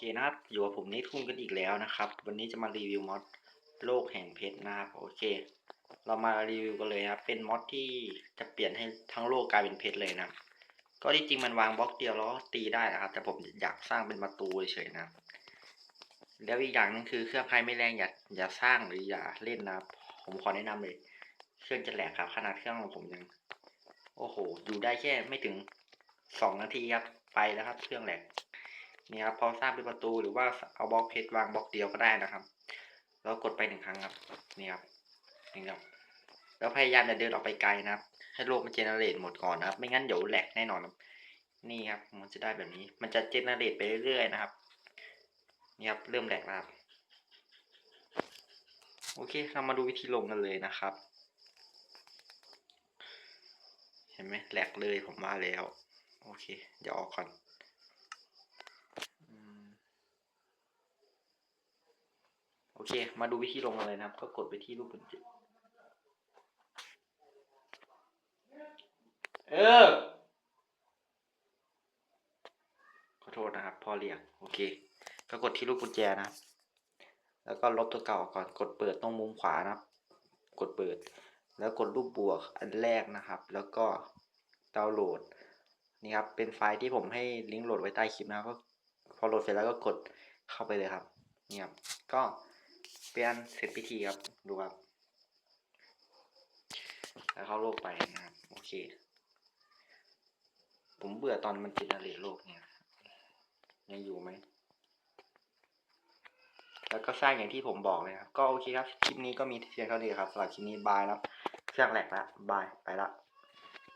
เคนะครับอยู่กับผมนิทุ่งกันอีกแล้วนะครับ วันนี้จะมารีวิวมอดโลกแห่งเพชรนะครับโอเค เรามารีวิวกันเลยครับเป็นมอดที่จะเปลี่ยนให้ทั้งโลกกลายเป็นเพชรเลยนะก็ที่จริงมันวางบล็อกเดียวแล้วตีได้นะครับ แต่ผมอยากสร้างเป็นประตูเฉยๆนะแล้วอีกอย่างนึงคือเครื่องใครไม่แรงอย่าอย่าสร้างหรืออย่าเล่นนะผมขอแนะนำเลย เครื่องจะแหลกครับ ขนาดเครื่องของผมยังโอ้โหอยู่ได้แค่ไม่ถึงสองนาทีครับไปแล้วครับ เครื่องแหลก นี่ครับพอสร้างเป็นประตูหรือว่าเอาบล็อกเพชรวางบล็อกเดียวก็ได้นะครับ แล้วกดไปหนึ่งครั้งครับนี่ครับนี่ครับ แล้วพยายามอย่าเดินออกไปไกลนะครับ ให้โลกมันเจเนเรตหมดก่อนนะครับ ไม่งั้นเดี๋ยวแหลกแน่นอนครับนี่ครับ มันจะได้แบบนี้ มันจะเจเนเรตไปเรื่อยๆนะครับนี่ครับเริ่มแหลกแล้วครับโอเค เรามาดูวิธีลงกันเลยนะครับ เห็นไหมแหลกเลยผมว่าแล้ว โอเค เดี๋ยวออกก่อนอืม โอเค มาดูวิธีลงกันเลยนะครับ ก็กดไปที่รูปปุ่มจิตเออ ขอโทษนะครับ พอเรียก โอเค ก็กดที่รูปกุญแจนะครับ แล้วก็ลบตัวเก่าออกก่อน กดเปิดตรงมุมขวานะครับ กดเปิด แล้วกดรูปบวกอันแรกนะครับ แล้วก็ดาวน์โหลด นี่ครับ เป็นไฟล์ที่ผมให้ลิงก์โหลดไว้ใต้คลิปนะครับก็พอโหลดเสร็จแล้วก็กดเข้าไปเลยครับนี่ครับ ก็ เป็นอันเสร็จพิธีครับ ดูครับ แล้วเข้าโลกไปนะครับ โอเค ผมเบื่อตอนมันจินเนเรตโลกเนี่ย ยังอยู่ไหม แล้วก็สร้างอย่างที่ผมบอกเลยครับ ก็โอเคครับ คลิปนี้ก็มีเพียงเท่านี้ครับสำหรับคลิปนี้บายแล้วเครื่องแหลกแล้วบายไปละ